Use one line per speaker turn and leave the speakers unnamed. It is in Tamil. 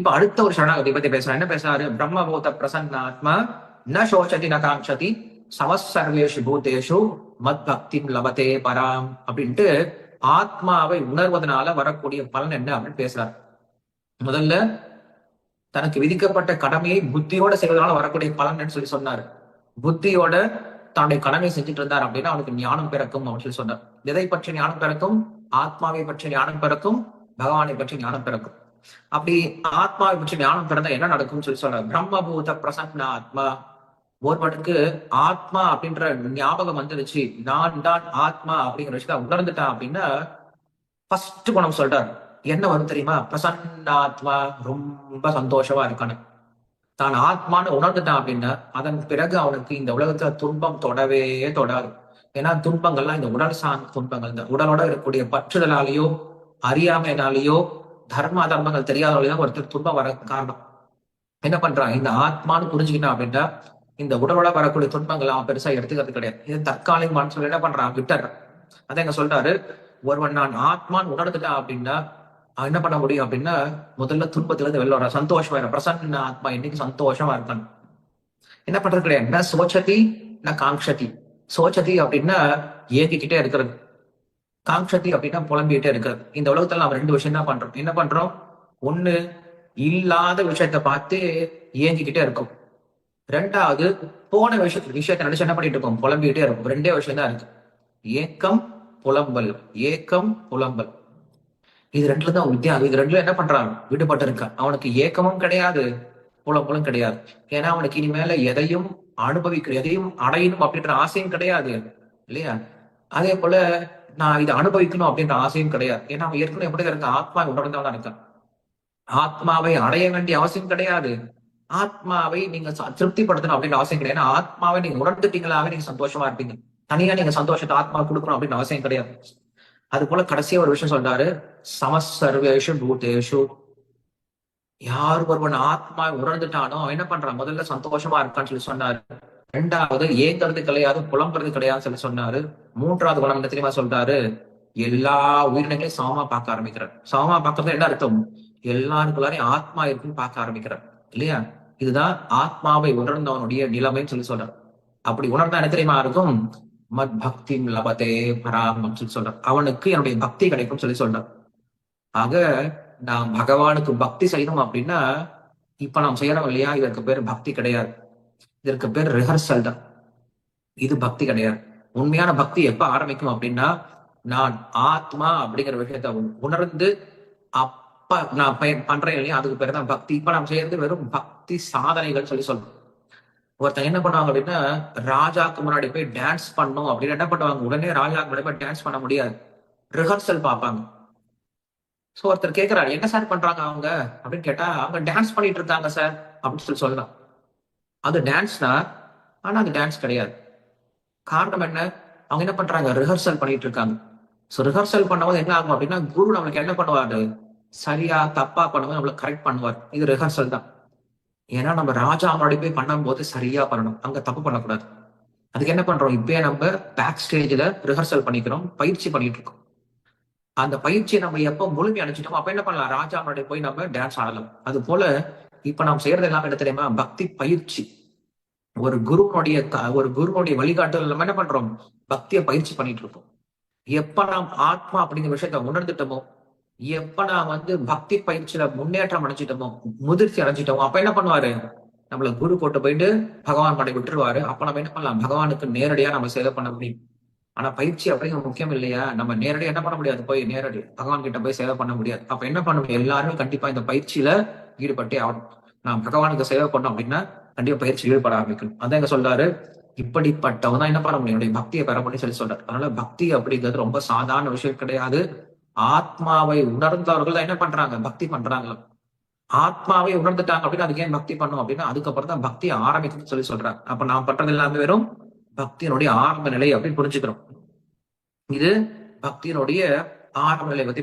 இப்ப அடுத்த ஒரு சரணாகதி பத்தி பேசுறாரு என்ன பேசுறாரு? பிரம்மபூத பிரசன்னாத்மா ந சோச்சதி ந காங்ஷதி சமசர்வேஷு பூத்தேஷு மத் பக்தி லபதே பராம் அப்படின்ட்டு ஆத்மாவை உணர்வதனால வரக்கூடிய பலன் என்ன அப்படின்னு பேசுறாரு. முதல்ல தனக்கு விதிக்கப்பட்ட கடமையை புத்தியோட செய்வதனால வரக்கூடிய பலன் சொல்லி சொன்னாரு. புத்தியோட தன்னுடைய கடமையை செஞ்சுட்டு இருந்தார் அப்படின்னா அவனுக்கு ஞானம் பிறக்கும் அப்படின்னு சொல்லி சொன்னார். எதை பற்றி ஞானம் பிறக்கும்? ஆத்மாவை பற்றி ஞானம் பிறக்கும்? பகவானை பற்றி ஞானம் பிறக்கும். அப்படி ஆத்மாவை பற்றி ஞானம் பிறந்தா என்ன நடக்கும்னு சொல்லி சொல்ல பிரம்மபூத பிரசன்ன ஆத்மா. ஒருவனுக்கு ஆத்மா அப்படின்ற ஞாபகம் வந்துருச்சு. நான் தான் ஆத்மா அப்படிங்கிற விஷயத்த உணர்ந்துட்டான் அப்படின்னா ஃபர்ஸ்ட் குணம் சொல்றாரு. என்ன வரும் தெரியுமா? பிரசன்னாத்மா ரொம்ப சந்தோஷமா இருக்கானு தான் ஆத்மான்னு உணர்ந்துட்டான் அப்படின்னா அதன் பிறகு அவனுக்கு இந்த உலகத்துல துன்பம் தொடவே தொடாது. ஏன்னா துன்பங்கள்லாம் இந்த உடல் சார்ந்த துன்பங்கள் இந்த உடலோட இருக்கக்கூடிய பற்றுதலாலேயோ அறியாமையினாலேயோ தர்ம அதர்மங்கள் தெரியாதவர்களுக்கு ஒருத்தர் துன்பம் வர காரணம். என்ன பண்றாங்க? இந்த ஆத்மான்னு புரிஞ்சுக்கணும் அப்படின்னா இந்த உடலோட வரக்கூடிய துன்பங்கள் அவன் பெருசா எடுத்துக்கிறது கிடையாது. இது தற்காலிகமானு சொல்லி என்ன பண்றான்? விட்டுறான். அதை எங்க சொல்றாரு ஒருவன் நான் ஆத்மான்னு உணர்ந்துட்டான் அப்படின்னா என்ன பண்ண முடியும் அப்படின்னா முதல்ல துன்பத்துல இருந்து வெளில வர சந்தோஷமா இருக்க பிரசன்ன ஆத்மா இன்னைக்கு சந்தோஷமா இருக்கணும் என்ன பண்றது கிடையாது? என்ன சோச்சதி நான் காங்ஷதி சோச்சதி அப்படின்னா ஏங்கிக்கிட்டே இருக்கிறது. காங்ஷதி அப்படின்னா புலம்பிக்கிட்டே இருக்கிறது. இந்த உலகத்துல நம்ம ரெண்டு விஷயம் தான் பண்றோம். என்ன பண்றோம்? ஒண்ணு இல்லாத விஷயத்த பார்த்து இயங்கிக்கிட்டே இருக்கும். ரெண்டாவது போன விஷயத்த விஷயத்த நினைச்சு என்ன பண்ணிட்டு இருக்கோம்? புலம்பிக்கிட்டே இருக்கும். ரெண்டே விஷயம் தான் இருக்கு. ஏக்கம் புலம்பல். ஏக்கம் புலம்பல். இது ரெண்டுல தான் வித்தியாசம். இது ரெண்டுல என்ன பண்றான்? விடுபட்டு இருக்கான் அவனுக்கு ஏக்கமும் கிடையாது புலம்பலும் கிடையாது. ஏன்னா அவனுக்கு இனிமேல எதையும் அனுபவிக்க எதையும் அடையணும் அப்படின்ற ஆசையும் கிடையாது. இல்லையா? அதே போல நான் இதை அனுபவிக்கணும் அப்படின்ற ஆசையும் கிடையாது. ஏன்னா அவன் ஏற்கனவே எப்படி இருந்த ஆத்மா உணர்ந்தவன் இருக்கான். ஆத்மாவை அடைய வேண்டிய அவசியம் கிடையாது. ஆத்மாவை நீங்க திருப்திப்படுத்தணும் அப்படின்ற அவசியம் கிடையாது. ஆத்மாவை நீங்க உணர்ந்துட்டீங்களாவே நீங்க சந்தோஷமா இருப்பீங்க. தனியா நீங்க சந்தோஷத்தை ஆத்மா கொடுக்கணும் அப்படின்னு அவசியம் கிடையாது. அது போல கடைசியா ஒரு விஷயம் சொல்றாரு. சமசர்வேஷு பூதேஷு. யார் ஒருவன் ஆத்மா உணர்ந்துட்டானோ அவன் என்ன பண்றான்? முதல்ல சந்தோஷமா இருக்கான்னு சொல்லி சொன்னாரு. ரெண்டாவது ஏங்கிறது கிடையாது புலம்புறது கிடையாதுன்னு சொல்லி சொன்னாரு. மூன்றாவது குணம் என்ன தெரியுமா சொல்றாரு? எல்லா உயிரினங்களையும் சமமா பார்க்க ஆரம்பிக்கிறார். சமமா பார்க்கறது என்ன அர்த்தம்? எல்லாருக்குள்ளாரையும் ஆத்மா இருக்குன்னு பார்க்க ஆரம்பிக்கிறார். இல்லையா? இதுதான் ஆத்மாவை உணர்ந்தவனுடைய நிலைமைன்னு சொல்லி சொல்றார். அப்படி உணர்ந்தா என்ன தெரியுமா இருக்கும்? மத் பக்தி லபதே பராமம் சொல்லி சொல்றார். அவனுக்கு என்னுடைய பக்தி கிடைக்கும் சொல்லி சொல்றார். ஆக நாம் பகவானுக்கு பக்தி செய்யணும் அப்படின்னா இப்ப நாம் செய்யறோம் இல்லையா? இதற்கு பேர் பக்தி கிடையாது. இதற்கு பேர் ரிஹர்சல் தான். இது பக்தி கிடையாது. உண்மையான பக்தி எப்ப ஆரம்பிக்கும் அப்படின்னா நான் ஆத்மா அப்படிங்கிற விஷயத்த உணர்ந்து அப்ப நான் பண்றேன் இல்லையா அதுக்கு பேர் தான் பக்தி. இப்ப நாம் செய்யறது வெறும் பக்தி சாதனைகள் சொல்லி சொல்றோம். ஒருத்தன் என்ன பண்ணுவாங்க அப்படின்னா ராஜாக்கு முன்னாடி போய் டான்ஸ் பண்ணும் அப்படின்னு என்ன பண்ணுவாங்க? உடனே ராஜாக்கு முன்னாடி போய் டான்ஸ் பண்ண முடியாது. ரிஹர்சல் பார்ப்பாங்க. ஸோ ஒருத்தர் கேட்கிறாரு என்ன சார் பண்றாங்க அவங்க? அப்படின்னு கேட்டா அவங்க டான்ஸ் பண்ணிட்டு இருக்காங்க சார் அப்படின்னு சொல்லி சொல்லலாம். அது டான்ஸ்னா ஆனா அது டான்ஸ் கிடையாது. காரணம் என்ன? அவங்க என்ன பண்றாங்க? ரிஹர்சல் பண்ணிட்டு இருக்காங்க. ஸோ ரிஹர்சல் பண்ணும்போது என்ன ஆகும் அப்படின்னா குரு நம்மளுக்கு என்ன பண்ணுவாரு? சரியா தப்பா பண்ணும்போது நம்மளுக்கு கரெக்ட் பண்ணுவார். இது ரிஹர்சல் தான். ஏன்னா நம்ம ராஜா முன்னாடி போய் பண்ணும்போது சரியா பண்ணணும். அங்க தப்பு பண்ணக்கூடாது. அதுக்கு என்ன பண்றோம்? இப்பயே நம்ம பேக் ஸ்டேஜ்ல ரிஹர்சல் பண்ணிக்கிறோம். பயிற்சி பண்ணிட்டு இருக்கோம். அந்த பயிற்சியை நம்ம எப்போ முழுமை அடைச்சிட்டோம் அப்ப என்ன பண்ணலாம்? ராஜா முன்னாடி போய் நம்ம டான்ஸ் ஆடலாம். அது போல இப்ப நாம் செய்யறது எல்லாம் என்ன தெரியுமா? பக்தி பயிற்சி. ஒரு குருனுடைய ஒரு குருனுடைய வழிகாட்டுதல் நம்ம என்ன பண்றோம்? பக்தியை பயிற்சி பண்ணிட்டு இருக்கோம் எப்ப நாம் ஆத்மா அப்படிங்கிற விஷயத்த உணர்ந்துட்டோமோ எப்ப நான் வந்து பக்தி பயிற்சியில முன்னேற்றம் அடைஞ்சிட்டோமோ முதிர்ச்சி அடைஞ்சிட்டோமோ அப்ப என்ன பண்ணுவாரு? நம்மள குரு போட்டு போயிட்டு பகவான் படை விட்டுருவாரு. அப்ப நம்ம என்ன பண்ணலாம்? பகவானுக்கு நேரடியா நம்ம சேவை பண்ண முடியும். ஆனா பயிற்சி அப்படிங்கிற முக்கியம் இல்லையா? நம்ம நேரடியா என்ன பண்ண முடியாது? போய் நேரடி பகவான் கிட்ட போய் சேவை பண்ண முடியாது. அப்ப என்ன பண்ண முடியும்? எல்லாருமே கண்டிப்பா இந்த பயிற்சியில ஈடுபட்டே ஆகணும் நான் பகவானுக்கு சேவை பண்ணோம் அப்படின்னா கண்டிப்பா பயிற்சி ஈடுபட ஆரம்பிக்கணும் அதான் எங்க சொல்றாரு இப்படிப்பட்டவன் தான் என்ன பண்ண முடியும்? என்னுடைய பக்தியை பெற முடியும் சொல்லி சொல்றாரு. அதனால பக்தி அப்படிங்கிறது ரொம்ப சாதாரண விஷயம் கிடையாது. ஆத்மாவை உணர்ந்தவர்கள் தான் என்ன பண்றாங்க? பக்தி பண்றாங்க. ஆத்மாவை உணர்ந்துட்டாங்க அப்படின்னு அதுக்கு ஏன் பக்தி பண்ணும் அப்படின்னா அதுக்கப்புறம் தான் பக்தி ஆரம்பிக்கும்னு சொல்லி சொல்றாங்க அப்ப நான் பண்றது எல்லாமே வெறும் பக்தியினுடைய ஆரம்ப நிலை அப்படின்னு புரிஞ்சுக்கிறோம். இது பக்தியினுடைய ஆரம்ப நிலை பத்தி